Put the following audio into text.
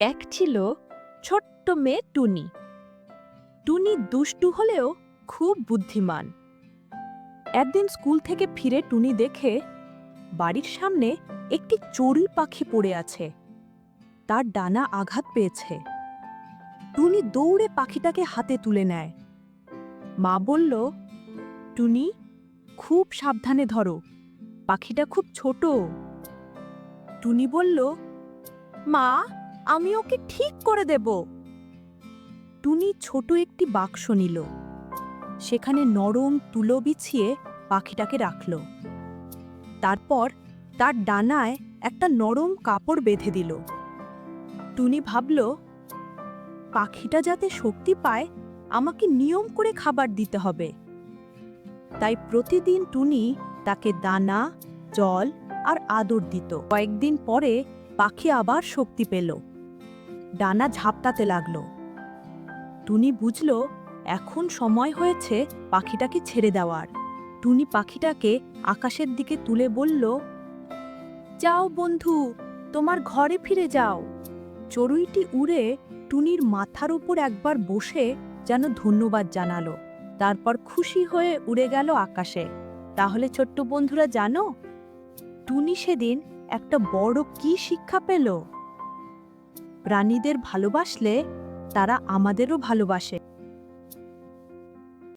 এক ছিল ছোট্ট মেয়ে টুনি। টুনি দুষ্টু হলেও খুব বুদ্ধিমান। একদিন স্কুল থেকে ফিরে টুনি দেখে বাড়ির সামনে একটি চড়ুই পাখি পড়ে আছে। তার ডানা আঘাত পেয়েছে। টুনি দৌড়ে পাখিটাকে হাতে তুলে নেয়। মা বলল, টুনি, খুব সাবধানে ধরো, পাখিটা খুব ছোট। টুনি বলল, মা আমি ওকে ঠিক করে দেব। টুনি ছোট একটি বাক্স নিল। সেখানে নরম তুলো বিছিয়ে পাখিটাকে রাখল। তারপর তার ডানায় একটা নরম কাপড় বেঁধে দিল। টুনি ভাবল, পাখিটা যাতে শক্তি পায়, আমাকে নিয়ম করে খাবার দিতে হবে। তাই প্রতিদিন টুনি তাকে দানা, জল আর আদর দিত। কয়েকদিন পরে পাখি আবার শক্তি পেল। ডানা ঝাপটাতে লাগল। টুনি বুঝল, এখন সময় হয়েছে পাখিটাকে ছেড়ে দেওয়ার। টুনি পাখিটাকে আকাশের দিকে তুলে বলল, যাও বন্ধু, তোমার ঘরে ফিরে যাও। চড়ুইটি উড়ে টুনির মাথার উপর একবার বসে যেন ধন্যবাদ জানালো। তারপর খুশি হয়ে উড়ে গেল আকাশে। তাহলে ছোট্ট বন্ধুরা জানো, টুনি সেদিন একটা বড় কি শিক্ষা পেল? প্রাণীদের ভালোবাসলে তারা আমাদেরও ভালোবাসে।